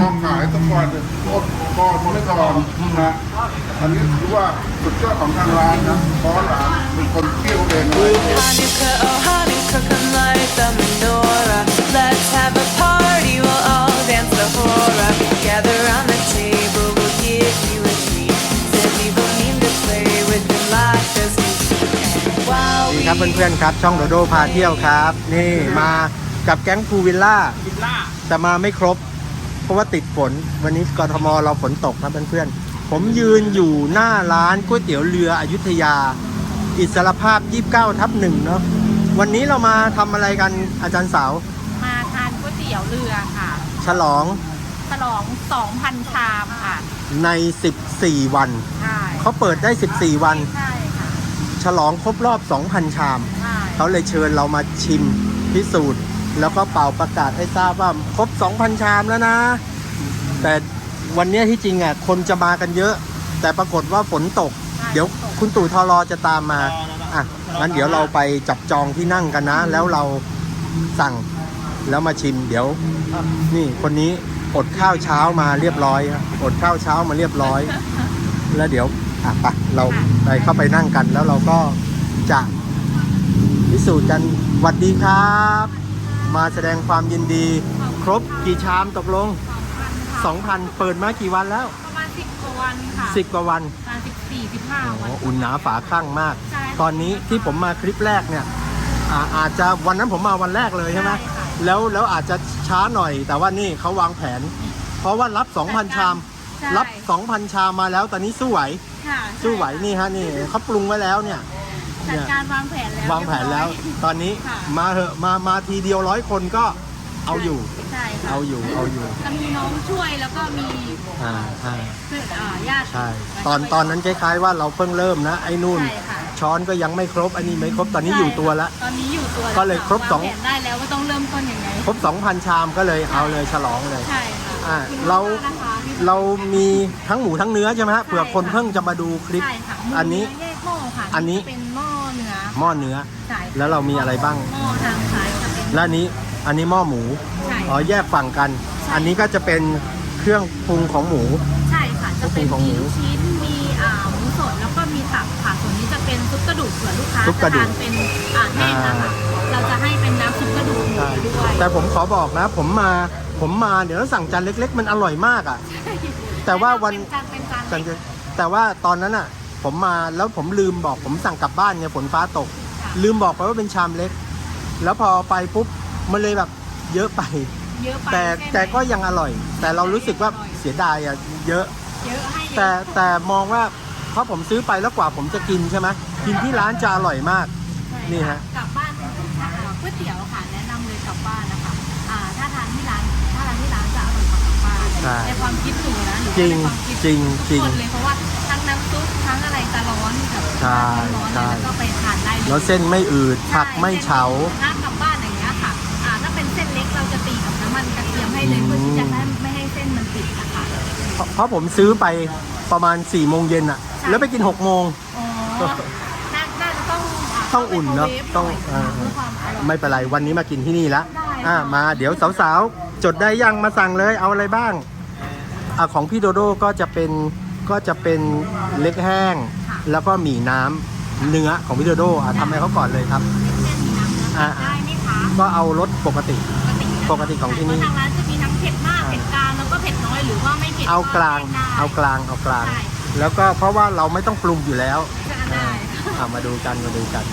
มองขายตะกอนเนี่ยโคตรก่อนไม่ก่อนนะอันนี้ถือว่าสุดยอดของทางร้านนะเพราะร้านเป็นคนเที่ยวเองเลย Hanukkah, oh Hanukkah, come light the menorah. Let's have a party, we'll all dance the hora. Gather round the table, we'll give you a treat. Said we will mean to play with your life as we speak. And while ดี we ครับเพื่อนๆครับช่องโดโดพาเที่ยวครับ นี่มากับแก๊งพูวิลล่า แต่มาไม่ครบ เพราะว่าติดฝนวันนี้กทมเราฝนตกครับเพื่อนๆผมยืนอยู่หน้าร้านก๋วยเตี๋ยวเรืออยุธยา อิสรภาพ 29ทับหนึ่งเนาะวันนี้เรามาทำอะไรกันอาจารย์สาว มาทานก๋วยเตี๋ยวเรือค่ะ ฉลองฉลอง 2,000 ชามค่ะ ใน 14 วัน ใช่เขาเปิดได้ 14 วัน ใช่ค่ะ ฉลองครบรอบ 2,000 ชาม ใช่ เขาเลยเชิญเรามาชิมพิสูจน์ แล้วก็เป่าประกาศให้ทราบว่าครบ 2,000 ชามแล้วนะ แต่วันเนี้ยที่จริงอะคนจะมากันเยอะ แต่ปรากฏว่าฝนตก เดี๋ยวคุณตู่ทอรอจะตามมาอะงั้นเดี๋ยวเราไปจับจองที่นั่งกันนะ แล้วเราสั่งแล้วมาชิม เดี๋ยว นี่คนนี้อดข้าวเช้ามาเรียบร้อยครับอดข้าวเช้ามาเรียบร้อย แล้วเดี๋ยวอะไปเราไปเข้าไปนั่งกันแล้วเราก็จะพิสูจน์กันหวัดดีครับ มาแสดงความยินดี ครบกี่ชามตกลง 2,000 เปิดมากี่วันแล้วประมาณ10กว่าวันค่ะ10กว่าวันประมาณ14 15วัน โอ้อุ่นหนาฝาข้างมาก ใช่ตอนนี้ที่ผมมาคลิปแรกเนี่ยอาอาจจะวันนั้นผมมาวันแรกเลยใช่ไหมใช่ค่ะ แล้วแล้วอาจจะช้าหน่อย แต่ว่านี่เขาวางแผน เพราะว่ารับ 2,000 ชาม ใช่รับ 2,000 ชามมาแล้วตอนนี้สู้ไหว ค่ะสู้ไหวนี่ฮะนี่เขาปรุงไว้แล้วเนี่ย จัดการวางแผนแล้ววางแผนแล้วเรียบร้อยตอนนี้ค่ะมาเหอะมามาทีเดียวร้อยคนก็เอาอยู่ใช่ค่ะเอาอยู่เอาอยู่จะมีน้องช่วยแล้วก็มีอ่าใช่เพื่อนอ่าญาติใช่ตอนตอนนั้นคล้ายๆว่าเราเพิ่งเริ่มนะไอ้นู่นใช่ค่ะช้อนก็ยังไม่ครบอันนี้ไม่ครบตอนนี้อยู่ตัวแล้วตอนนี้อยู่ตัวก็เลยครบวางสองแผนได้แล้วว่าต้องเริ่มต้นยังไงครบ2,000ชามก็เลยเอาเลยฉลองเลยใช่ค่ะอ่าขอบคุณเรามกๆนะคะที่เรามีทั้งหมูทั้งเนื้อใช่ไหมฮะใช่เผื่อคนค่ะเพิ่งจะมาดูคลิปใช่ค่ะหมูอันนี้เแยกหม้อค่ะอันนี้จะเป็น หม้อเนื้อหม้อเนื้อ ใช่ค่ะแล้วเรามีอะไรบ้าง หม้อทางซ้ายจะเป็น และอันนี้อันนี้หม้อหมูใช่ อ๋อแยกฝั่งกันใช่อันนี้ก็จะเป็นเครื่องปรุงของหมู ใช่ค่ะ จะเป็นของหมูมีลูกชิ้น มีอ่าหมูสด แล้วก็มีตับค่ะส่วนนี้จะเป็นซุปกระดูกเผื่อลูกค้าซุปกระดูกจทานเป็นอ่าแห้งนะคะเราจะให้เป็นน้ำซุปกระดูกหมูใช่ด้วย แต่ผมขอบอกนะ ผมมาผมมาเดี๋ยวเราสั่งจานเล็ก ๆ มันอร่อยมากอะ แต่ว่าวัน เป็นจานเป็นจานสั่งจะแต่ว่าตอนนั้นอะ ผมมาแล้วผมลืมบอกผมสั่งกลับบ้านไงฝนฟ้าตก ลืมบอกไปว่าเป็นชามเล็ก แล้วพอไปปุ๊บมันเลยแบบเยอะไป เยอะไปแต่ใช่ไหมแต่ก็ยังอร่อย แต่เรารู้สึกว่าเสียดายอะเยอะ เยอะให้เยอะแต่แต่มองว่าเพราะผมซื้อไปแล้วกว่าผมจะกินใช่ไหมกินที่ร้านจะอร่อยมาก ใช่นี่ฮะ กลับบ้านเป็นอ่าก๋วยเตี๋ยวค่ะแนะนำเลยกลับบ้านนะคะอ่าถ้าทานที่ร้านถ้าทานที่ร้านจะอร่อยกว่ากลับบ้านใช่ในความคิดหนูนะหนูจริงในความคิดจริงจริงทุกคนเลยเพราะว่าทั้ง น้ำซุปทั้งอะไรจะร้อนแบบใช่ร้อนใช่แล้วก็ไปทานได้เลยแล้วเส้นไม่อืดผักไม่เฉา ถ้ากลับบ้านอย่างเงี้ยค่ะ อ่า ถ้าเป็นเส้นเล็กเราจะตีกับน้ำมันกระเทียมให้เลยอืมเพื่อที่จะให้ไม่ให้เส้นมันติดนะคะ เพราะเพราะผมซื้อไปประมาณ4ี่โมงเย็นอะใช่ แล้วไปกิน6กโมง อ๋อน่าน่าจะต้องาต้องอุ่นเนอะไมโครวฟต้องหยอ่าเพื่อความอร่อย ไม่เป็นไรวันนี้มากินที่นี่แล้วได้อ่ามาเดี๋ยวสาวๆ จดได้ยังมาสั่งเลยเอาอะไรบ้างอ่าของพี่โดโดก็จะเป็น ก็จะเป็นเล็กแห้ง แล้วก็หมี่น้ำเนื้อของพี่โดโดอะทำให้เขาก่อนเลยครับ เส้นมีน้ำเนื้ออ่า ได้ไหมคะก็เอารสปกติปกตินะคะปกติของที่นี่ เพราะทางร้านจะมีทั้งเผ็ดมากเผ็ดกลางแล้วก็เผ็ดน้อยหรือว่าไม่เผ็ดเอากลางได้เอากลางเอากลางใช่แล้วก็เพราะว่าเราไม่ต้องปรุงอยู่แล้วได้อ่ามาดูกันมาดูกัน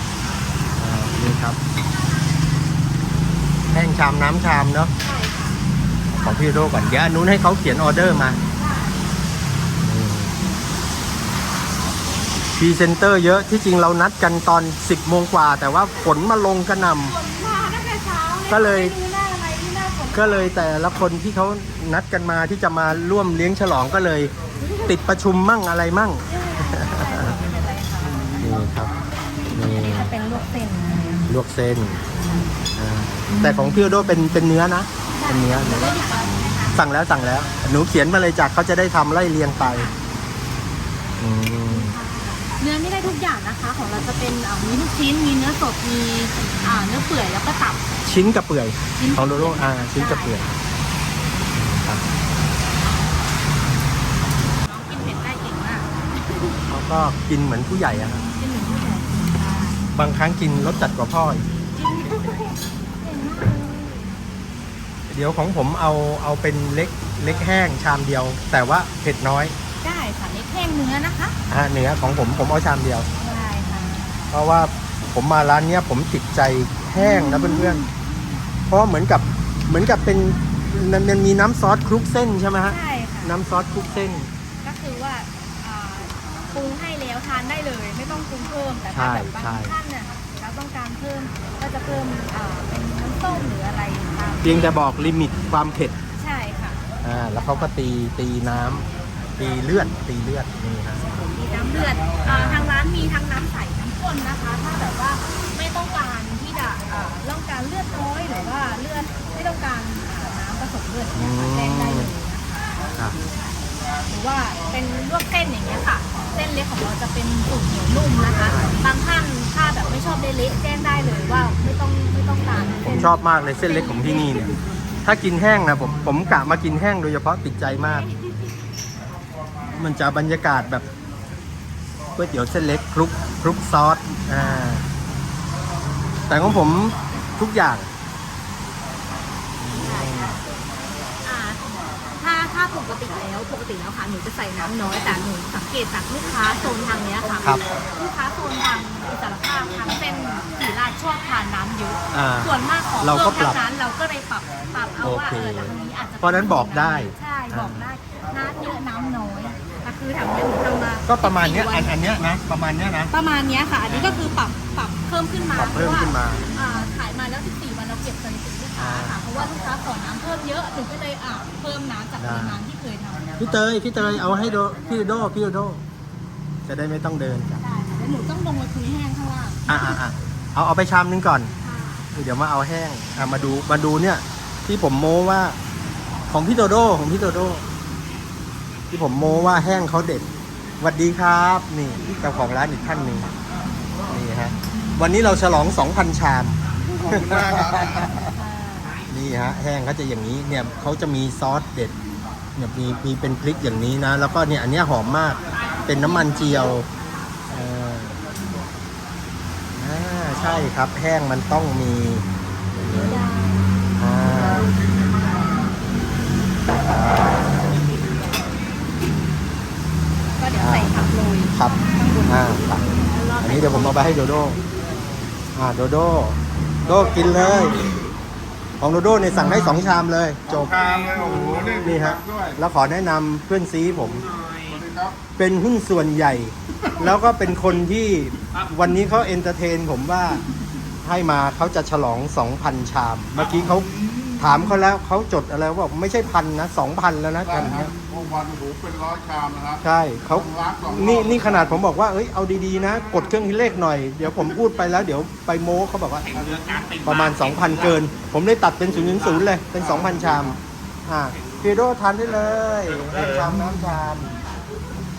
อ่านี่ครับแห้งชามน้ำชามเนาะ ใช่ค่ะ ของพี่โดก่อนเดี๋ยวอันนู้นให้เขาเขียนออเดอร์มา พรีเซนเตอร์เยอะที่จริงเรานัดกันตอน 10โมงกว่า แต่ว่าฝนมาลงกระหนฝนมาตั้งแต่เช้าก็เลย ไม่รู้หน้าอะไรที่หน้าฝนำก็เลยแต่ละคนที่เขานัดกันมาที่จะมาร่วมเลี้ยงฉลองก็เลย ติดประชุมมั่งอะไรมั่ง นี่ครับนี่จะเป็นลวกเส้นลวกเส้นอ่าแต่ของพี่โดเป็นเป็นเนื้อนะ เป็นเนื้อเนื้อสั่งแล้วสั่งแล้ว หนูเขียนมาเลยจากเขาจะได้ทำไล่เรียงไปอืมเนื้อะคะ ของเราจะเป็นอามีลูกชิ้น มีเนื้อสด มีเนื้อเปื่อยแล้วก็ตับ ชิ้นกับเปื่อย ชิ้นของโดโร่ชิ้นกับเปื่อยครัน้องกินเผ็ดได้เก่งมากเขาก็กินเหมือนผู้ใหญ่อะครับกินเหมือนผู้ใหญ่บางครั้งกินรสจัดกว่าพ่ออีกเเดี๋ยวของผมเอาเอาเป็นเล็กเล็กแห้งชามเดียว แต่ว่าเผ็ดน้อยได้ค่ะเล็กแห้งเนื้อนะคะ อ่าเนื้อของผมผมเอาชามเดียว เพราะว่าผมมาร้านเนี้ยผมติดใจแห้งนะเพื่อนๆ เพราะว่าเหมือนกับเหมือนกับเป็นมันมันมีน้ำซอสคลุกเส้นใช่ไหมฮะ ใช่ค่ะ น้ำซอสคลุกเส้น ก็คือว่าอ่าปรุงให้แล้วทานได้เลย ไม่ต้องปรุงเพิ่มแต่ถ้าแบบบางใช่ ท่านเนี่ยเราต้องการเพิ่มก็จะเพิ่มอ่าเป็นน้ำส้มหรืออะไรตามเพียงแต่บอกลิมิตความเผ็ด ใช่ค่ะอ่า แล้วเขาก็ตีตีน้ำตีเลือดตีเลือดนี่ฮะ มีน้ำเลือดอ่าทางร้านมีทั้งน้ำใส น้ำข้นนะคะ ถ้าแบบว่าไม่ต้องการที่จะอ่าต้องการเลือดน้อยหรือว่าเลือดไม่ต้องการอ่าน้ำผสมเลือดเนี่ยค่ะแจ้งได้เลยนะคะครับหรือว่าเป็นลวกเส้นอย่างเงี้ยค่ะ เส้นเล็กของเราจะเป็นสูตรเหนียวนุ่มนะคะ บางท่านถ้าแบบไม่ชอบเละๆแจ้งได้เลยว่าไม่ต้องไม่ต้องการผเส้มน ชอบมากเลยเส้นเล็กของที่นี่เนี่ย ถ้ากินแห้งนะผมผมกะมากินแห้งโดยเฉพาะติดใจมาก มันจะบรรยากาศแบบ ก๋วยเตี๋ยวเส้นเล็กคลุกคลุกซอสอ่าแต่ของผมทุกอย่าง อ่าถ้าถ้าปกติแล้วปกติแล้วค่ะหนูจะใส่น้ำน้อยแต่หนูสังเกตจากลูกค้าโซนทางเนี้ยค่ะครับลูกค้าโซนทางอิสระภาพทางเส้นสีราชชอบทานน้ำเยอะอ่าส่วนมากของเราก็เพิ่มปรับทางนั้นเราก็เลยปรับปรับเอาว่าโอเค เออทางนี้อาจจะเพราะฉะนั้นบอกได้ ใช่บอกได้น้ำเยอะน้ำน้อยแต่ คือทางนี้หนูทำมาก็ประมาณเนี้ย14อัวันอันเนี้ยนะประมาณเนี้ยนะ ประมาณเนี้ยค่ะ อันนี้ก็คือปรับปรับเพิ่มขึ้นมาปรับเพิ่มขึ้นมา เพระว่อ่าขายมาแล้ว 14 วันเราเก็บสถิติลูกค้าค่ะเพราะว่าลูกค้าขอน้ำเพิ่มเยอะถึงก็เลยอ่าเพิ่มน้ำจากปริมาณที่เคยทำพี่เตยพี่เตยเอาให้โดพี่โดพี่โดจะได้ไม่ต้องเดินกันได้ค่ะแล้วหนูต้องลงมาคุยแห้งข้างล่างอะอะอะเอาเอาไปชามนึงก่อน ค่ะเดี๋ยวมาเอาแห้งอะมาดูมาดูเนี่ย ที่ผมโม้ว่า ของพี่โดโดของพี่โดโด ที่ผมโม้ว่าแห้งเขาเด็ดสวัสดีครับ นี่เจ้าของร้านอีกท่านหนึ่งนี่ฮะวันนี้เราฉลอง 2,000 ชาม ขอบคุณมากครับนี่ฮะแห้งเขาจะอย่างนี้เนี่ยเขาจะมีซอสเด็ดเนี่ยมีมีเป็นพริกอย่างนี้นะ แล้วก็เนี่ยอันเนี้ยหอมมากเป็นน้ำมันเจียวเอ่ออ่าใช่ครับแห้งมันต้องมีอ่า ก็เดี๋ยว ใส่ผักโรยครับอ่าครับแล้วรอันนี้เดี๋ยวผมเอาไปให้โดโดอ่าโดโดโดกินเลย ของโดโดเนี่ยสั่งให้สองชามเลยจบทานเลยโอ้โหนี่นี่ฮะด้วยแล้วขอแนะนำเพื่อนซีผมสวัสดีครับเป็นหุ้นส่วนใหญ่ แล้วก็เป็นคนที่วันนี้เขาเอนเตอร์เทนผมว่าให้มาเขาจะฉลอง 2,000 ชาม เมื่อกี้เขา ถามเขาแล้วเขาจดอะไรว่าไม่ใช่พันนะ2,000แล้วนะได้กันครัเนี้บยโอ้วันโอ้โหเป็นร้อยชามนะครับ ใช่เขาสองล้านสองรอบนี่นี่ขนาดผมบอกว่าเอ้ยเอาดีๆนะ กดเครื่องคิดเลขหน่อย เดี๋ยวผมพูดไปแล้ว เดี๋ยวไปโม้เขาบอกว่าประมาณ 2,000 เกิน ผมได้ตัดเป็น0ูนย์เลยเป็น 2,000 ชามอ่าพีโดทานได้เลยให้ชามน้ำชาม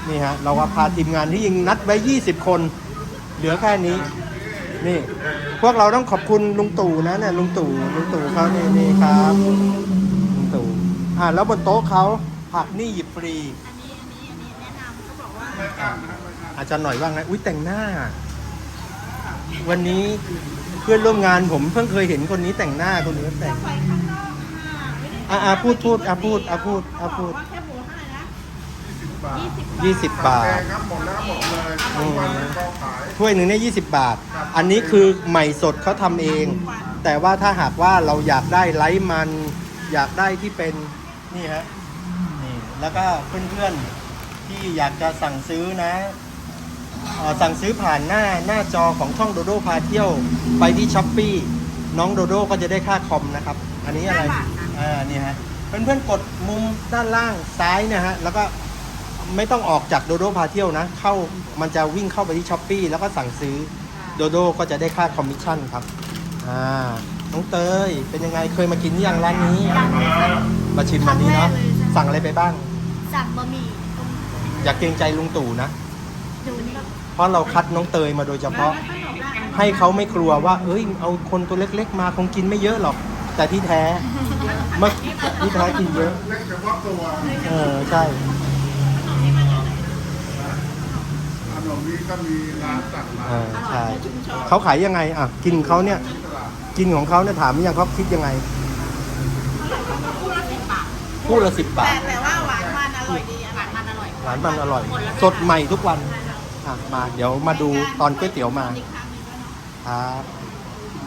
นี่ฮะเราว่าพาทีมงานที่ยิงนัดไว้ 20 คน เหลือแค่นี้ นี่ พวกเราต้องขอบคุณลุงตู่นะเนี่ยลุงตู่ลุงตู่เขานี่นี่ครับลุงตู่อ่าแล้วบนโต๊ะเขาผักนี่หยิบฟรีอันนี้อันนี้อันนี้แนะนำเขาบอกว่าอาจารย์หน่อยว่าไงอุ้ยแต่งหน้า วันนี้เพื่อนร่วมงานผมเพิ่งเคยเห็นคนนี้แต่งหน้าคนนี้แต่งไปข้างนอกค่ะไม่ได้อะอะพูดพูดอะพูดอะพูดอะพูด บาทยี่สิบยี่สิบบาแพทงครับหมดแล้วหมดเลยอืมวันนี้ก็ขาย ถ้วยหนึ่งเนี่ยยี่สิบบาทอันนี้คือใหม่สดเขาทำเอง แต่ว่าถ้าหากว่าเราอยากได้ไร้มัน อยากได้ที่เป็นนี่ฮะนี่แล้วก็เพื่อนๆที่อยากจะสั่งซื้อนะเอ่อสั่งซื้อผ่านหน้าหน้าจอของช่องโดโดพาเที่ยวไปที่ช้อปปีน้องโดโดก็จะได้ค่าคอมนะครับ อันนี้อะไรอ่านี่ฮะเพื่อนๆกดมุมด้านล่างซ้ายนะฮะแล้วก็ ไม่ต้องออกจากโดโดพาเที่ยวนะ เข้ามันจะวิ่งเข้าไปที่ช้อปปีแล้วก็สั่งซื้อโดโดก็จะได้ค่าคอมมิชชั่นครับอ่าน้องเตยเป็นยังไงเคยมากินหรือยังร้านนี้มาชิมวันนี้เนาะสั่งอะไรไปบ้าง สั่งบะหมี่ตรงอย่าเกรงใจลุงตู่นะ ดูนี่เพราะเราคัดน้องเตยมาโดยเฉพาะ ให้เขาไม่กลัวว่า เอ้ย เอาคนตัวเล็กๆมาคงกินไม่เยอะหรอก แต่ที่แท้เมื่อที่แท้กินเยอะ เล็กเฉพาะตัว เออ ใช่ ขนมนี้ก็มีร้านสั่งมาอ่าใช่เขาขายยังไงอะกินเขาเนี่ยกินของเขาเนี่ยถามยังเขาคิดยังไงคู่ละสิบบาทแต่ว่าหวานมันอร่อยดีหวานมันอร่อยหวานมันอร่อย สดใหม่ทุกวันอะมาเดี๋ยวมาดูตอนก๋วยเตี๋ยวมาครับ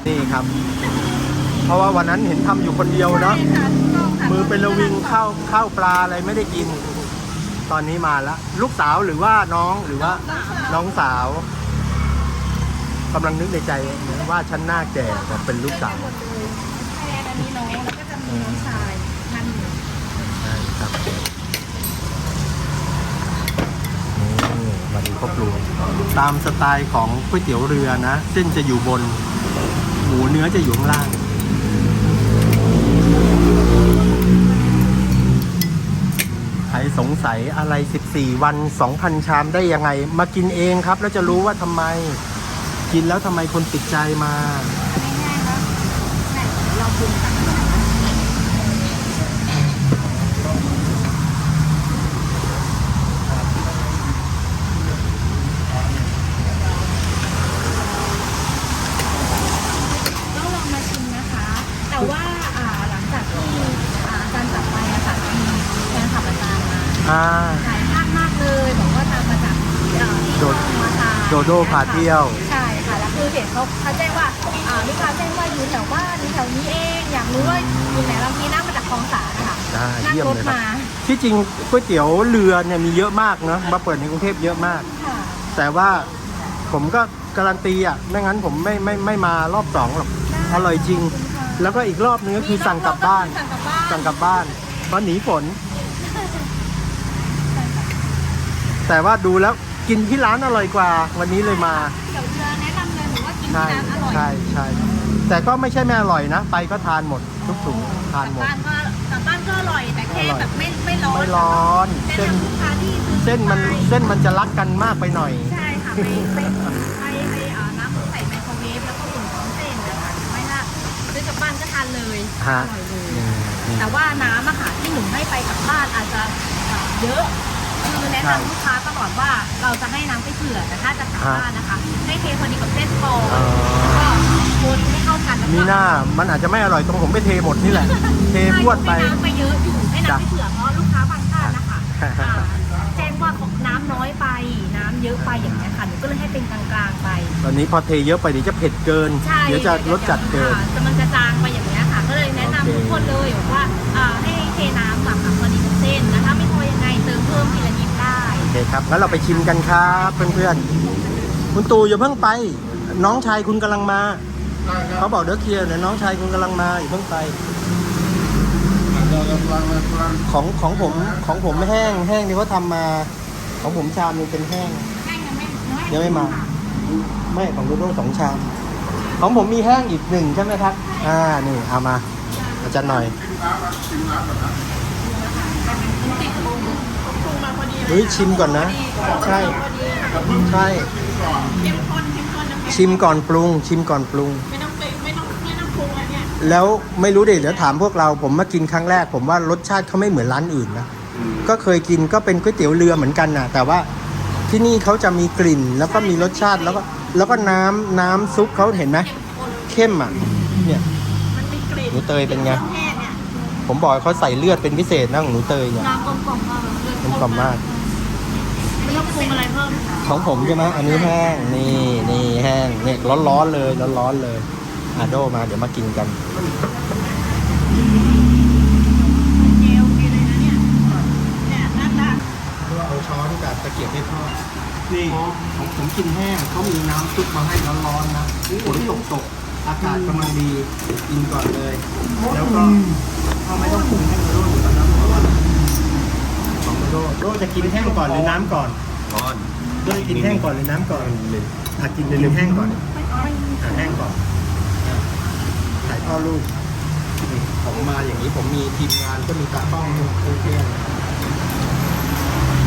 นี่ครับ เพราะว่าวันนั้นเห็นทำอยู่คนเดียวเนาะมือเป็นระวิงข้าวข้าวปลาอะไรไม่ได้กิน ตอนนี้มาแล้ว ลูกสาวหรือว่าน้องหรือว่าน้องสาวกำลังนึกในใจว่าฉันหน้าแก่แต่เป็นลูกสาวแทนอันนี้น้องแล้วก็จะมีน้องชายท่านหนึ่งใช่ครับนี่มาดูครบรวมตามสไตล์ของก๋วยเตี๋ยวเรือนะ เส้นจะอยู่บน หมูเนื้อจะอยู่ข้างล่าง สงสัยอะไร 14 วัน 2,000 ชามได้ยังไง มากินเองครับ แล้วจะรู้ว่าทำไม กินแล้วทำไมคนติดใจมา ง่ายๆครับแม่เราปรุงกัน ต้องลองมาชิมนะคะ แต่ว่าอ่าหลังจากที่อ่าอาจารย์กลับไปอะค่ะมีแฟนคลับอาจารย์มา อ่าหลายท่านมากเลยบอกว่าตามมาจากเอ่อที่โดช่องมาทานโดโดพาเที่ยว ใช่ค่ะแล้วคือเห็นเขาเขาแจ้งว่าอ่ามีการแจ้งว่าอยู่แถวบ้านอยู่แถวนี้เองอยากรู้ว่าอยู่ไหนเรามีนั่งมาจากคลองสารนะคะได้นั่งเยี่ยมรถเลยครับ มาที่จริงก๋วยเตี๋ยวเรือเนี่ยมีเยอะมากเนอะมาเปิดในกรุงเทพเยอะมาก ค่ะแต่ว่าผมก็การันตีอะไม่งั้นผมไม่ไม่ไม่มารอบสองหรอกอร่อยจริง แล้วก็อีกรอบนึงก็คือสั่งกลับบ้านสั่งกลับบ้านสั่งกลับบ้านเพราะหนีฝน แต่ว่าดูแล้วกินที่ร้านอร่อยกว่า วันนี้เลยมา เดี๋ยวเรือแนะนำเลยหนูว่ากินที่ใช่ร้านอร่อยใช่ใช่แต่ก็ไม่ใช่ไม่อร่อยนะ ไปก็ทานหมดทุกถุงทานกลับหมดบ้านก็กลับบ้านก็อร่อยแต่แค่อร่อยแบบไม่ไม่ร้อนไม่ร้อนแนะเส้นนำลูกค้าที่ซื้อเส้นมันไปเส้นมันจะรักกันมากไปหน่อย ใช่ค่ะไปไปไปไปเอ่อน้ำใส่ไมโครเวฟแล้วก็อุ่นพร้อมเส้นนะคะไม่น่าซื้อกลับบ้านก็ทานเลยอฮะ ร่อยเลยอืมอืมแต่ว่าน้ำอะค่ะที่หนูให้ไปกลับบ้านอาจจะเอ่อเยอะคือแนะใช่นำลูกค้าตลอดว่าเราจะให้น้ำไปเผื่อแต่ถ้าจะกลับฮะบ้านนะคะ ให้เทพอดีกับเส้นปออ๋อก็คนให้เข้ากันแล้วก็มีหน้ามันอาจจะไม่อร่อยตรงผมไปเทหมดนี่แหละ เทพรวดไป ให้น้ำไปเยอะอยู่ให้จ้ะน้ำไปเผื่อเพราะลูกค้าบางท่านนะคะฮะอ่าแจ้งว่าน้ำน้อยไปน้ำเยอะไปอย่างเงี้ยค่ะหนูก็เลยให้เป็นกลางๆไป ตอนนี้พอเทเยอะไปเดี๋ยวจะเผ็ดเกิน ใช่เดี๋ยวจะรสจัดเกินค่ะจะมันจะจางไปอย่างเคครับงั้นเราไปชิมกันครับเพื่อนๆ คุณตู่อย่าเพิ่งไป น้องชายคุณกำลังมาได้ครัเขาบบอกเดี๋ยวเคลียร์เดี๋ยวน้องชายคุณกำลังมาอย่าเพิ่งไปเรากำลังกำลังของของผมของผมแห้งแห้งที่เขาทำมา ของผมชามนึงเป็นแห้งแห้งยังไม่ยังไม่มา ไม่ของโดโด้สองชาม ของผมมีแห้งอีกหนึ่งใช่ไหมครับ อ่านี่เอามาอาจารย์หน่อย ชิมน้ำก่อนนะเฮ้ยชิมก่อนนะ ใช่ ใช่ชิมก่อนปรุง ชิมก่อนปรุง ไม่ต้องไปไม่ต้องไม่ต้องปรุงแล้วเนี่ยแล้วไม่รู้เดี๋ยวเดี๋ยวถามพวกเราผมมากินครั้งแรก ผมว่ารสชาติเขาไม่เหมือนร้านอื่นนะก็เคยกินก็เป็นก๋วยเตี๋ยวเรือเหมือนกันนะแต่ว่าที่นี่เขาจะมีกลิ่น แล้วก็มีรสชาติแล้วก็แล้วก็น้ำน้ำซุปเขาเห็นไหมเข้มอะเนี่ย มันมีกลิ่นหนูเตยเป็นไง ครื่องแห้งเนี่ยผมบอกให้เขาใส่เลือดเป็นพิเศษนะของหนูเตยเนี่ยน้ำกลมกล่อมมากเลยกลมกล่อมมาก ไม่ต้องปรุงอะไรเพิ่มของผมใช่ไหมอันนี้แห้งนี่นี่แห้งเนี่ยร้อนๆเลยร้อนๆเลยอาโดมาเดี๋ยวมากินกันเจลโอเคเลยนะเนี่ยเนี่ยนั่นนะเอาช้อนกับตะเกียบให้พ่อนี่ของผมกินแห้งเขามีน้ำซุปมาให้ร้อนๆนะฝนตกตกๆอากาศกำลังดีกินก่อนเลย แล้วก็เอาไม่ต้องปรุงให้โดอยู่ก่อนนะเพราะว่าของโดโดจะกินแห้งก่อนหรือน้ำก่อนก่อนโดจะกินแห้งก่อนหรือน้ำก่อนอะกินเป็นแห้งก่อนอะแห้งก่อนอะถ่ายพ่อลูกนี่ผมมาอย่างนี้ผมมีทีมงานก็มีตากล้องโอเค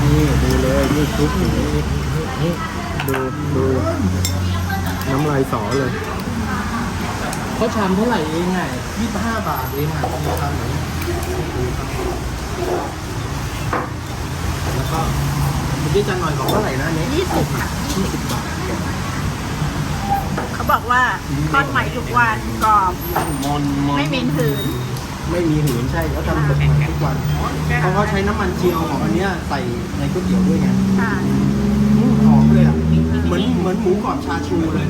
นี่ดูเลยนี่ซุปอย่างนี้นี่นี่ดูดูน้ำลายสอเลยเขาชามเท่าไหร่เองไงยี่สิบห้าบาทเองอะมีชามไหนดูครับ แล้วก็พี่จันหน่อยบอกเท่าไหร่นะเนี่ยยี่สิบค่ะยี่สิบบาทเขาบอกว่าทอดใหม่ทุกวันกรอบมอนมอนไม่เหม็นหืน ไม่มีหืนใช่เขาทำสดใหม่ทุกวันเพราะเขาใช้น้ำมันเจียวของอันเนี้ยใส่ในก๋วยเตี๋ยวด้วยไงค่ะอืมหอมเลยอะเหมือนเหมือนหมูกรอบชาชูเลย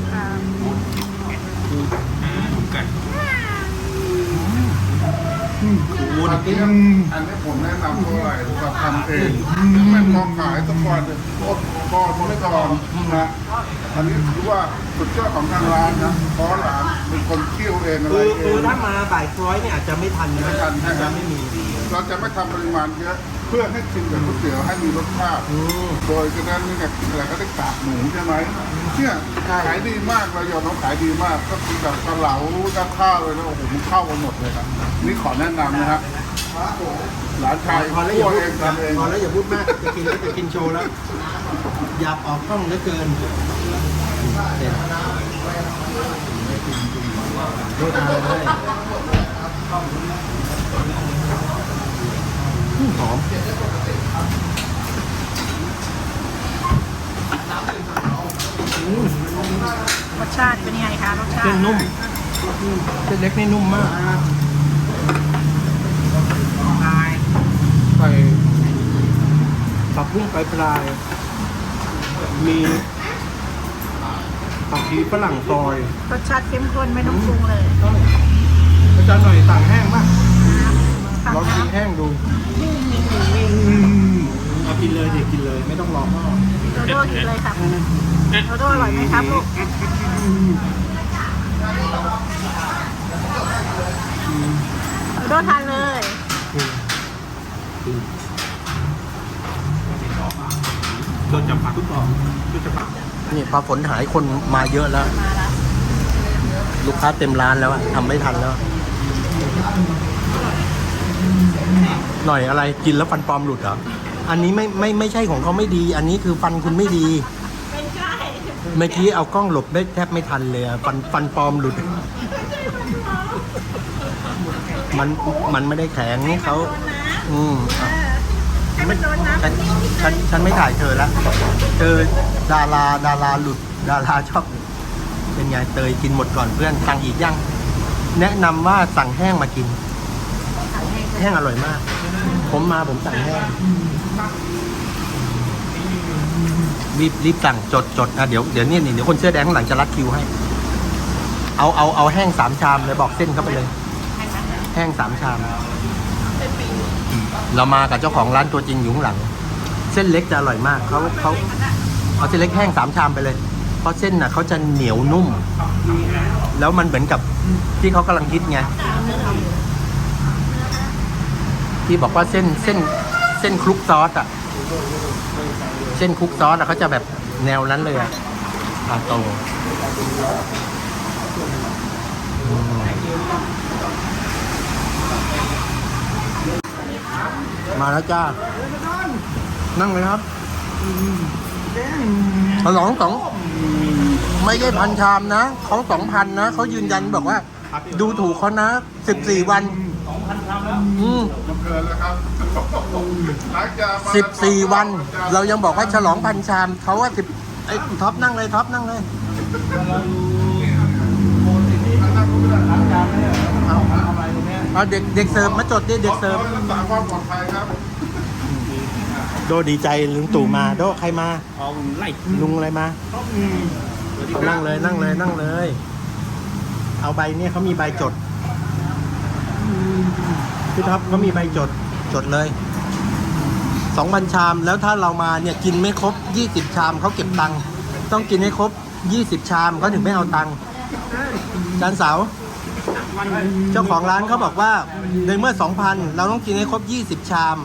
ค่ะคูณอันนี้อันนี้ผมแนะนำเท่าไหร่เราทำเองไม่ต้องขายต้องก่อนเลยโคตรก่อนไม่ก่อนนะอันนี้ถือว่าสุดยอดของทางร้านนะเพราะร้านเป็นคนเคี่ยวเองอะไรคือเอคืองถ้ามาบ่ายคล้อยเนี่ยอาจจะไม่ทันนะไม่ทันอาจใช่ไหมจะไม่มีเราจะไม่ทำปริมาณเยอะเพื่อให้กินกับก๋วยเตี๋ยวให้มีรสชาติอืมโดยฉะนั้นเนี่ยอะไรก็ได้กากหมูใช่ไหมเนี่ยใช่ขายดีมากเลยยอมรับขายดีมาก ก็คือแบบกระเหลากับข้าวเลยนะโอ้โหมันเข้ากันหมดเลยครับ นี่ขอแนะนำนะฮะหลานชายพอแล้วอคั่ย่าวพูดเองทำเองพอแล้วอย่าพูดมากจะกินก็จะกินโชว์แล้ว อยากออกกล้องเหลือเกินเด็ดดูตาเลยอืมหอมรสชาติเป็นยังไงคะรสชาเส้นตินุ่มอืมเส้นเล็กนี่นุ่มมาก ใส่ผักบุ้งปลายปลายๆมีผักชีฝรั่งซอยรสชาติเข้มข้นไม่ต้องปรุงเลยอาจารย์หน่อยสั่งแห้งป่ะค่ะลองกินแห้งดูเอากินเลยเด็กกินเลยไม่ต้องรอพ่อโดโดกินเลยค่ะโดโดอร่อยไหมครับลูกโด โดทานเลยโดนจับผักทุกต่อโดนจับผักนี่พอฝนหายคนมาเยอะแล้ว มาแล้วลูกค้าเต็มร้านแล้วอะทำไม่ทันแล้ว หน่อยอะไรกินแล้วฟันปลอมหลุดเหรอ อันนี้ไม่ไม่ไม่ใช่ของเขาไม่ดี อันนี้คือฟันคุณไม่ดีไม่ใช่เมื่อกี้เอากล้องหลบได้แทบไม่ทันเลยอะฟันฟันปลอมหลุด มันมันไม่ได้แข็งเขาอืมเออให้มันโดนน้ำฉันฉันฉันไม่ถ่ายเธอแล้วเธอดาราดาราหลุดดาราชอบเป็นไงเตยกินหมดก่อนเพื่อนสั่งอีกยังแนะนำว่าสั่งแห้งมากิน แห้งอร่อยมาก ผมมาผมสั่งแห้งรีบรีบสั่งจดจดอะเดี๋ยวเดี๋ยวนี่นี่เดี๋ยวคนเสื้อแดงข้างหลังจะรัดคิวให้ เอาเอาเอาแห้งสามชามเลยบอกเส้นเข้าไปเลยแห้งสามชาม เรามากับเจ้าของร้านตัวจริงอยู่ข้างหลัง เส้นเล็กจะอร่อยมากเขาเขาเอาเส้นเล็กแห้งสามชามไปเลย เพราะเส้นน่ะเขาจะเหนียวนุ่ม แล้วมันเหมือนกับที่เขากำลังฮิตไงที่บอกว่าเส้นเส้นเส้นคลุกซอสอะ เส้นคลุกซอสอะเขาจะแบบแนวนั้นเลยอะอาโตอื มมาแล้วจ้า นั่งเลยครับฉลองสองไม่ใช่พันชามนะ เขาสองพันนะเขายืนยันบอกว่า ดูถูกเขานะสิบสี่วันอืมมันเกินแล้วครับหลังจากมาสิบสี่วัน เรายังบอกว่าฉลองพันชามเขาว่าสิบไอ้ท็อปนั่งเลยท็อปนั่งเลยเอา เอาเด็กเด็กเสิร์ฟมาจดดิเด็กเสิร์ฟรักษาความปลอดภัยครับโดดีใจลุงตู่มาโดใครมาเอาไล่ลุงอะไรมานั่งเลยนั่งเลยนั่งเลย เอาใบเนี่ยเขามีใบจดพี่ท็อปเขามีใบจดจดเลยสองพันชามแล้วถ้าเรามาเนี่ยกินไม่ครบยี่สิบชามเขาเก็บตังค์ต้องกินให้ครบยี่สิบชามเขาถึงไม่เอาตังค์จานเสา เจ้าของร้านเขาบอกว่าในเมื่อสองพันเราต้องกินให้ครบยี่สิบชาม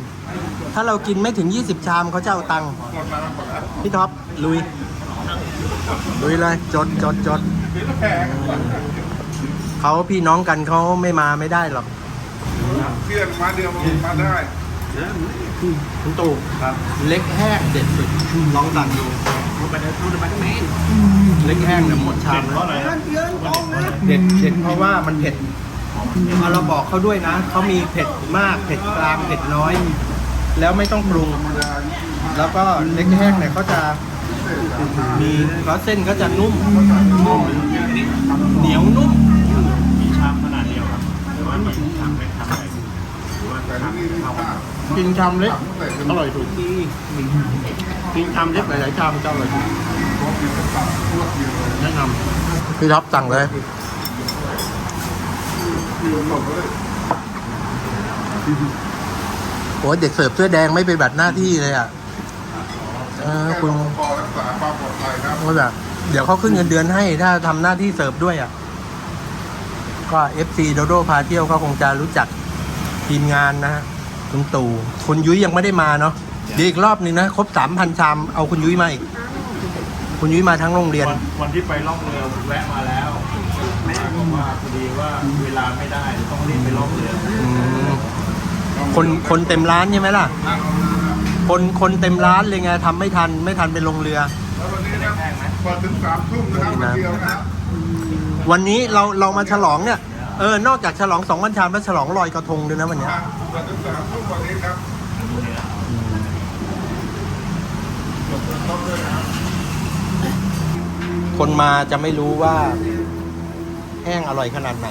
ถ้าเรากินไม่ถึงยี่สิบชามเขาจะเอาตังค์พี่ท็อปลุย ลุยเลยจดจดจดเขาพี่น้องกันเขาไม่มาไม่ได้หรอกเที่ยงมาเดียวมาได้คุณตู่ครับเล็กแห้งเด็ดสุดลองสั่งดูรูไปเดินรูไปทั้งแมน เล็กแห้งเนี่ยหมดชามแล้วเด็ดเด็ดเพราะว่ามันเผ็ดพอเราบอกเขาด้วยนะเขามีเผ็ดมากเผ็ดกลางเผ็ดน้อย แล้วไม่ต้องปรุงธรรมดายี่สิบห้าแล้วก็เล็กแห้งเนี่ยเขาจะมีแล้วเส้นก็จะนุ่มนุ่มเหนียวนุ่มมีชามขนาดเดียวครับหรือว่ามีชามเล็กชามใหญ่หรือว่าแต่ชามนี่นี่เท่าถ้ากินชามเล็กถามแต่เป็นอร่อยถูกกินชามเล็กหลายๆชามจะอร่อยถูก ดียวเลยแนะนำพี่ท็อปสั่งเลยคือหมดเลย โอ้ยเด็กเสิร์ฟเสื้อแดงไม่เป็นแบบหน้าที่เลยอะ เออแค่คุณรปภรักษาความปลอดภัยครับ ก็แบบเดี๋ยวเขาขึ้นเงินเดือนให้ถ้าทำหน้าที่เสิร์ฟด้วยอะ ก็ FC โดโดพาเที่ยวก็คงจะรู้จักทีมงานนะฮะคุณตู่คุณยุ้ยยังไม่ได้มาเนาะเดี๋ยวอีกรอบหนึ่งนะ ครบสามพันชามเอาคุณยุ้ยมาอีก คุณยุ้ยมาทั้งโรงเรียน วันวันที่ไปล่องเรือผมแวะมาแล้วแม่บอกว่าพอดีว่าเวลาไม่ได้ต้องรีบไปล่องเรืออืมคนคนเต็มร้านใช่ไหมล่ะ คนคนเต็มร้านเลยไงทำไม่ทันไม่ทันเป็นลงเรือ แล้ววันนี้นะเปิดถึงสามทุ่มนะครับวันเดียวนะครับวันนี้เราเรามาฉลองเนี่ยเออนอกจากฉลองสองวันชามแล้วฉลองลอยกระทงด้วยนะวันเนี้ย เปิดถึงสามทุ่มวันนี้ครับ คนมาจะไม่รู้ว่า แห้งอร่อยขนาดไหน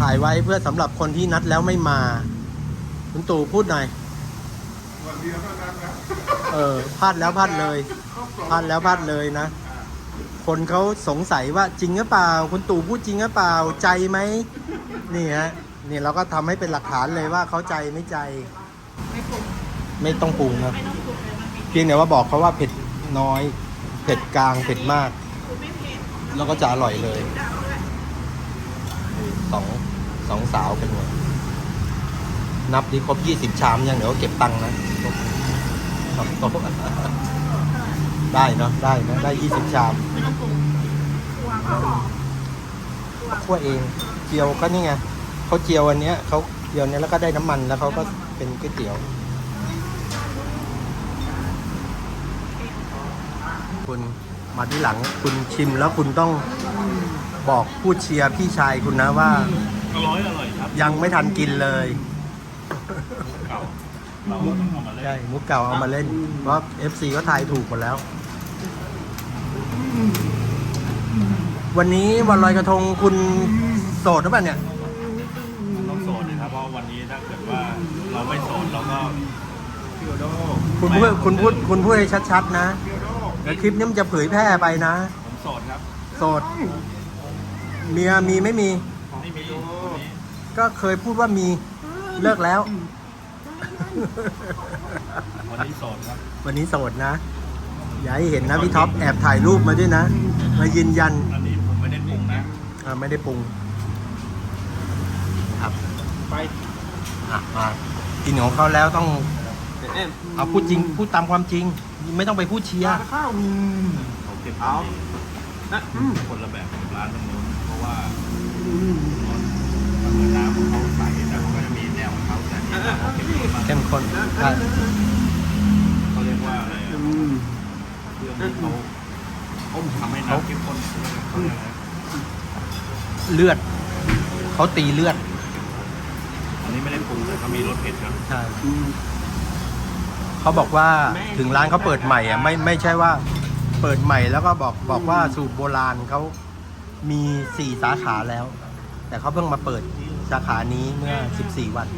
ถ่ายไว้เพื่อสำหรับคนที่นัดแล้วไม่มา คุณตู่พูดหน่อยวันเดียวเท่านั้นนะเออพลาดแล้วพลาดเลยพลาดแล้วพลาดเลยนะ คนเขาสงสัยว่าจริงหรือเปล่า คุณตู่พูดจริงหรือเปล่าใจไหมนี่ฮะนี่เราก็ทำให้เป็นหลักฐานเลยว่าเขาใจไม่ใจ ไม่ต้องปรุงครับเพียงแต่ว่าบอกเขาว่าเผ็ดน้อย เผ็ดกลางเผ็ดมาก แล้วก็จะอร่อยเลยสองสองสาวเป็นไงนับดีครบยี่สิบชามยังเดี๋ยวเก็บตังค์นะสองโต๊ะได้เนาะได้เนะได้ยี่สิบชามคั่วเองเจียวก็นี่ไงเขาเจียวอันเนี้ยเขาเจียวเนี้ยแล้วก็ได้น้ำมันแล้วเขาก็เป็นก๋วยเตี๋ยว คุณมาที่หลังคุณชิมแล้วคุณต้องบอกพูดเชียร์พี่ชายคุณนะว่า อร่อยอร่อยครับยังไม่ทันกินเลยเก่าเราเอามาเล่นใช่มุกเก่าเอามาเล่น เพราะ FC ก็ทายถูกหมดแล้ว วันนี้วันลอยกระทงคุณโสดหรือเปล่าเนี่ย ต้องโสดนะครับเพราะวันนี้ถ้าเกิดว่าเราไม่โสดเราก็พี่โอโดคุณพูดคุณพูดคุณพูดให้ชัดๆนะ แล้วคลิปนี้มันจะเผยแพร่ไปนะ ผมโสดครับ โสด เมียมีไม่มี ไม่มีวันนี้ก็เคยพูดว่ามีเลิกแล้ว วันนี้โสดครับ วันนี้โสดนะ อย่าให้เห็นนะพี่ท็อปแอบถ่ายรูปมาด้วยนะ มายืนยัน อันนี้ผมไม่ได้ปรุงนะอ่าไม่ได้ปรุง ครับไปอะมากินของเขาแล้วต้องเอาพูดจริงพูดตามความจริง ไม่ต้องไปพูดเชียร์เขาเก็บเอานะคนละแบบกับร้านตรงนู้นเพราะว่าน้ำของเขาใสแต่เขาก็จะมีแนวของเขาแต่นี่เขาเก็บรสมาเข้มข้นใช่เขาเรียกว่าอะไรอะเครื่องที่เขาต้มทำให้น้ำเข้มข้นเขาเรียกอะไรเลือด เขาตีเลือด อันนี้ไม่ได้ปรุงแต่เขามีรสเผ็ดครับใช่ เขาบอกว่าถึงร้านเขาเปิดใหม่อะไม่ไม่ใช่ว่าเปิดใหม่แล้วก็บอกบอกว่าสูตรโบราณเขามีสี่สาขาแล้ว แต่เขาเพิ่งมาเปิดสาขานี้เมื่อ 14 วัน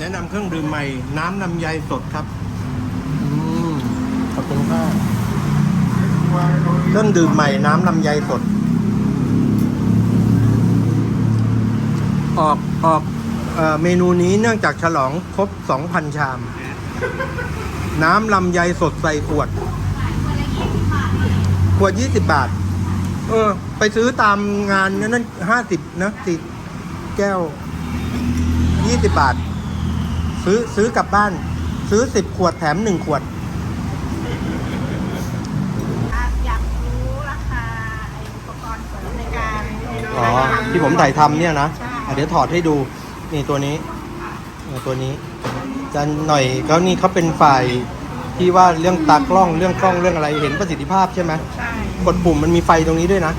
แนะนำเครื่องดื่มใหม่ น้ำลำไยสดครับ อืมขอบคุณค่ะเครื่องดื่มใหม่น้ำลำไยสด ออกออกเอ่อเมนูนี้เนื่องจากฉลองครบ 2,000 ชาม น้ำลำไยสดใส่ขวด ขวด 20 บาท เออ ไปซื้อตามงานนั้นนั่น50นะติดแก้ว 20 บาท ซื้อซื้อกลับบ้าน ซื้อ10ขวดแถม1ขวดอยากรู้ราคาไอ้อุปกรณ์เสริมในการอ๋อ ที่ผมถ่ายทำเนี่ยนะอะเดี๋ยวถอดให้ดู นี่ตัวนี้เออตัวนี้จะหน่อยเขานี่เขาเป็นฝ่ายที่ว่าเรื่องตากล้องเรื่องกล้องเรื่องอะไรเห็นประสิทธิภาพใช่ไหมใช่กดปุ่มมันมีไฟตรงนี้ด้วยนะ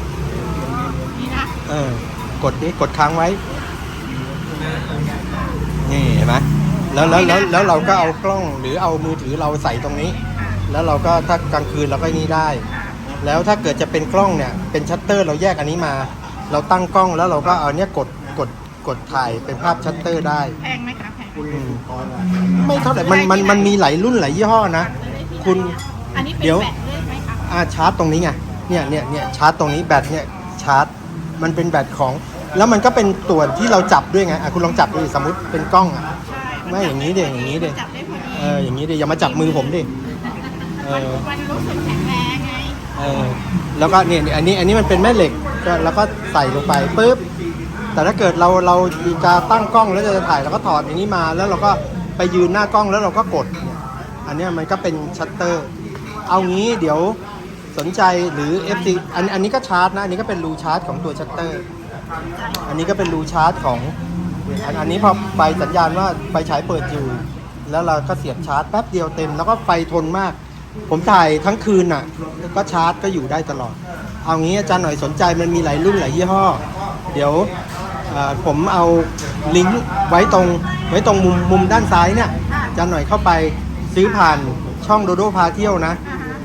นี่นะ เออกดนี้กดค้างไว้ นี่เห็นไหม แล้วแล้วแล้วแล้วเราก็เอากล้องหรือเอามือถือเราใส่ตรงนี้ แล้วเราก็ถ้ากลางคืนเราก็นี่ได้ แล้วถ้าเกิดจะเป็นกล้องเนี่ยเป็นชัตเตอร์เราแยกอันนี้มา เราตั้งกล้องแล้วเราก็เอาเนี้ยกดกดกดถ่ายเป็นภาพชัตเตอร์ได้ แพงไหมคะแพงอืมไม่เท่าไหร่มันมันมันมีหลายรุ่นหลายยี่ห้อนะ คุณอันนี้เป็นเดี๋ยวแบตด้วยไหมคะอ่าชาร์จตรงนี้ไงเนี่ยเนี่ยเนี่ยชาร์จตรงนี้แบตเนี่ยชาร์จ มันเป็นแบตของ แล้วมันก็เป็นตัวที่เราจับด้วยไงอะคุณลองจับดูดิสมมติเป็นกล้องอะใช่ ไม่อย่างนี้เดอย่างนี้เดจับได้พอดีเอออย่างนี้เดอย่ามาจับมือผมดิเออมันรู้สึกแข็งแรงไงเออแล้วก็เนี่ยอันนี้อันนี้มันเป็นแม่เหล็กก็แล้วก็ใส่ลงไปปุ๊บแต่ถ้าเกิดเราเราจะตั้งกล้องแล้วจะถ่ายเราก็ถอดอันนี้มาแล้วเราก็ไปยืนหน้ากล้องแล้วเราก็กดเนี่ยอันเนี้ยมันก็เป็นชัตเตอร์ เอางี้เดี๋ยวสนใจหรือ FT อันอันนี้ก็ชาร์จนะอันนี้ก็เป็นรูชาร์จของตัวชัตเตอร์ อันนี้ก็เป็นรูชาร์จของ อันอันนี้พอไฟสัญญาณว่าไฟฉายเปิดอยู่ แล้วเราก็เสียบชาร์จแป๊บเดียวเต็ม แล้วก็ไฟทนมาก ผมถ่ายทั้งคืนน่ะ ก็ชาร์จก็อยู่ได้ตลอด เอางี้อาจารย์หน่อยสนใจมันมีหลายรุ่นหลายยี่ห้อ เดี๋ยวผมเอาลิงก์ไว้ตรงไว้ตรงมุมมุมด้านซ้ายเนี่ยอาจารย์หน่อยเข้าไปซื้อผ่านช่องโดโดพาเที่ยวนะ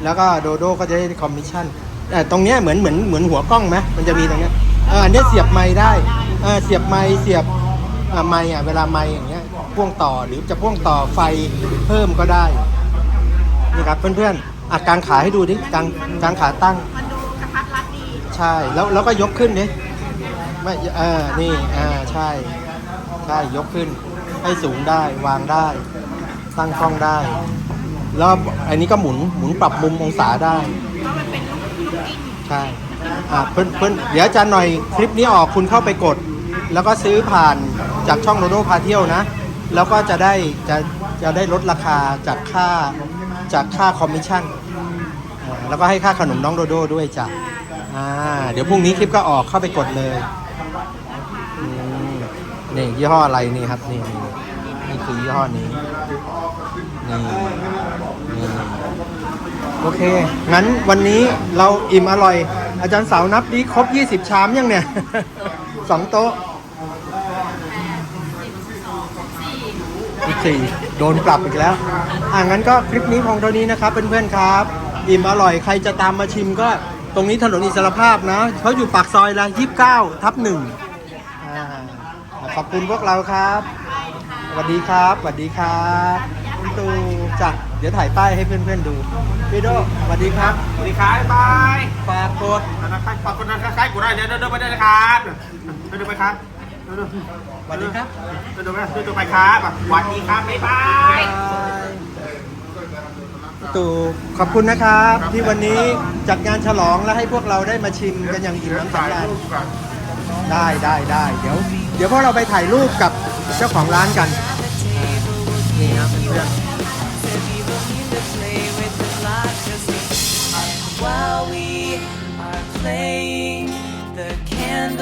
แล้วก็โดโดก็จะได้คอมมิชชั่นแต่ตรงเนี้ยเหมือนเหมือนเหมือนหัวกล้องไหมมันจะมีตรงเนี้ยอันนี้เสียบไม้ได้เสียบไม้เสียบ ไม้อะเวลาไม้อย่างเงี้ยพ่วงต่อหรือจะพ่วงต่อไฟเพิ่มก็ได้นี่ครับเพื่อนๆอะกางขาให้ดูดิกางกางขาตั้ง มันดูกระทัดรัดดี ใช่แล้วแล้วก็ยกขึ้นดิไม่เออนี่อ่าใช่ใช่ยกขึ้น ให้สูงได้วางได้ ตั้งกล้องได้แล้วอันนี้ก็หมุนหมุนปรับมุมองศาได้เพราะมันเป็นลูกลูกกิ้งใช่อ่าเพื่อนเพื่อนเดี๋ยวอาจารย์หน่อยคลิปนี้ออกคุณเข้าไปกด แล้วก็ซื้อผ่าน จากช่องโดโดพาเที่ยวนะ แล้วก็จะได้จะจะได้ลดราคาจากค่าจากค่าคอมมิชชั่นแล้วก็ให้ค่าขนมน้องโดโดด้วยจ้ะเดี๋ยวพรุ่งนี้คลิปก็ออกเข้าไปกดเลย นี่ยี่ห้ออะไรนี่ครับนี่นี่คือยี่ห้อนี้นี่นี่โอเค งั้นวันนี้เราอิ่มอร่อย อาจารย์สาวนับดีครบ 20 ชามยังเนี่ยสองโต๊ะ อีกสี่โดนปรับอีกแล้ว อ่างั้นก็คลิปนี้พองเท่านี้นะครับเพื่อนๆครับ อิ่มอร่อยใครจะตามมาชิมก็ตรงนี้ถนนอิสรภาพนะเขาอยู่ปากซอยละ29 ทับหนึ่งอ่าขอบคุณพวกเราครับสวัสดีครับสวัสดีครับคุณตูจัดเดี๋ยวถ่ายป้ายให้เพื่อนๆดูพี่โดสวัสดีครับสวัสดีครับบายฝากกดธนาคารฝากคนธนาคารกูได้เดินเดินไปได้นะครับเดินเดินไปครับเดินเดิน สวัสดีครับเดินเดินไปเดินเดินไปครับสวัสดีครับบ๊ายบายตู่ขอบคุณนะครับ ที่วันนี้จัดงานฉลองและให้พวกเราได้มาชิมกันอย่างอิ่มเดี๋ยวน้ำถ่ายสำราญได้ได้ได้เดี๋ยว เดี๋ยวพวกเราไปถ่ายรูปกับเจ้าของร้านกันนี่ครับเพื่อน Said we